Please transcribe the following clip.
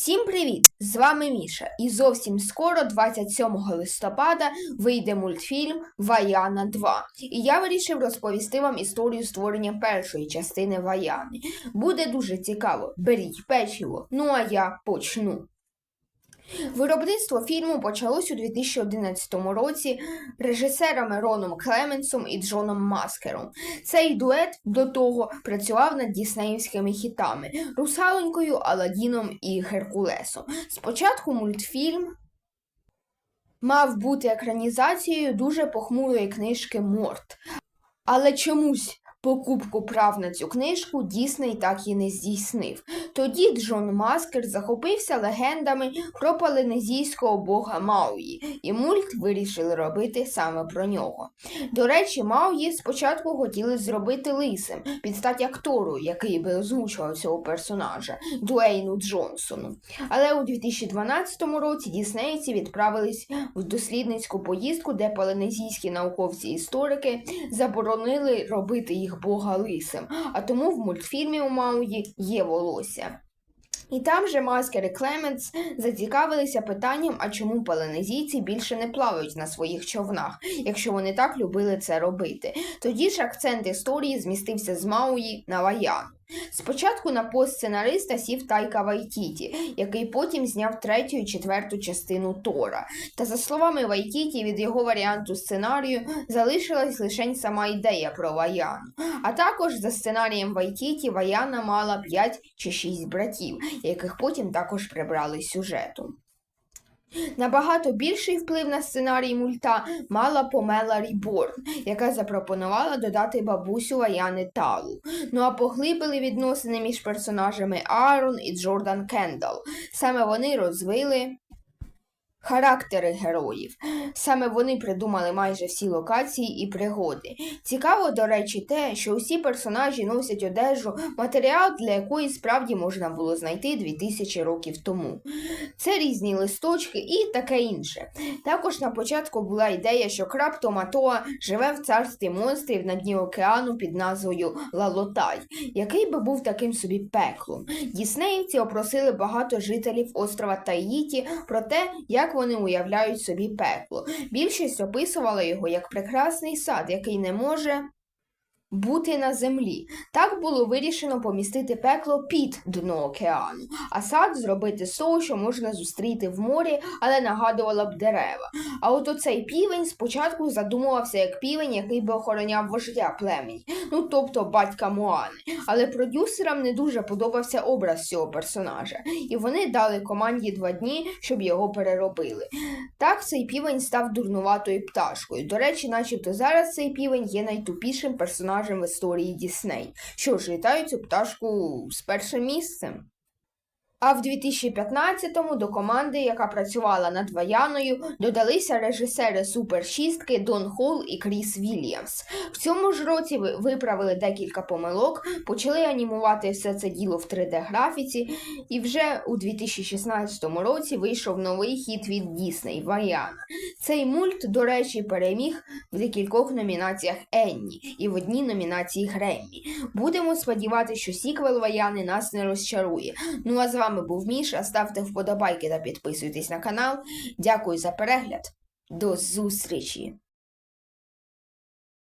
Всім привіт! З вами Міша. І зовсім скоро, 27 листопада, вийде мультфільм Ваяна 2. І я вирішив розповісти вам історію створення першої частини Ваяни. Буде дуже цікаво. Беріть печиво. Ну а я почну. Виробництво фільму почалось у 2011 році режисерами Роном Клеменсом і Джоном Маскером. Цей дует до того працював над діснеївськими хітами Русалонькою, Аладдіном і Геркулесом. Спочатку мультфільм мав бути екранізацією дуже похмурої книжки Морт. Але чомусь покупку прав на цю книжку Дісней так і не здійснив. Тоді Джон Маскер захопився легендами про полінезійського бога Мауї, і мульт вирішили робити саме про нього. До речі, Мауї спочатку хотіли зробити лисим під стать актору, який би озвучував цього персонажа Дуейну Джонсону. Але у 2012 році діснейці відправились в дослідницьку поїздку, де полінезійські науковці-історики заборонили робити їх бога лисим, а тому в мультфільмі у Мауї є волосся. І там же Маскер і Клеменс зацікавилися питанням, а чому полінезійці більше не плавають на своїх човнах, якщо вони так любили це робити. Тоді ж акцент історії змістився з Мауї на Ваян. Спочатку на пост сценариста сів Тайка Вайтіті, який потім зняв третю і четверту частину Тора. Та за словами Вайтіті, від його варіанту сценарію залишилась лише сама ідея про Ваяну. А також за сценарієм Вайтіті Ваяна мала 5 чи 6 братів, яких потім також прибрали з сюжету. Набагато більший вплив на сценарій мульта мала Помела Ріборн, яка запропонувала додати бабусю Ваяни Талу. Ну а поглибили відносини між персонажами Аарон і Джордан Кендал. Саме вони розвили характери героїв. Саме вони придумали майже всі локації і пригоди. Цікаво, до речі, те, що усі персонажі носять одежу, матеріал для якої справді можна було знайти 2000 років тому. Це різні листочки і таке інше. Також на початку була ідея, що краб Томатоа живе в царстві монстрів на дні океану під назвою Лалотай, який би був таким собі пеклом. Діснеївці опросили багато жителів острова Таїті про те, як вони уявляють собі пекло. Більшість описувала його як прекрасний сад, який не може бути на землі. Так було вирішено помістити пекло під дно океану, а сад зробити з того, що можна зустріти в морі, але нагадувало б дерева. А от оцей півень спочатку задумувався як півень, який би охороняв вождя племені, ну тобто батька Моани. Але продюсерам не дуже подобався образ цього персонажа, і вони дали команді два дні, щоб його переробили. Так цей півень став дурнуватою пташкою. До речі, начебто зараз цей півень є найтупішим персонажем в історії Дісней. Що ж, літають цю пташку з першим місцем. А в 2015-му до команди, яка працювала над Ваяною, додалися режисери супершістки Дон Холл і Кріс Вільямс. В цьому ж році ви- виправили декілька помилок, почали анімувати все це діло в 3D-графіці, і вже у 2016 році вийшов новий хіт від Дісней Ваяна. Цей мульт, до речі, переміг в декількох номінаціях Енні і в одній номінації Греммі. Будемо сподіватися, що сіквел Ваяни нас не розчарує. Ну а з вами був Міша. Ставте вподобайки та підписуйтесь на канал. Дякую за перегляд. До зустрічі!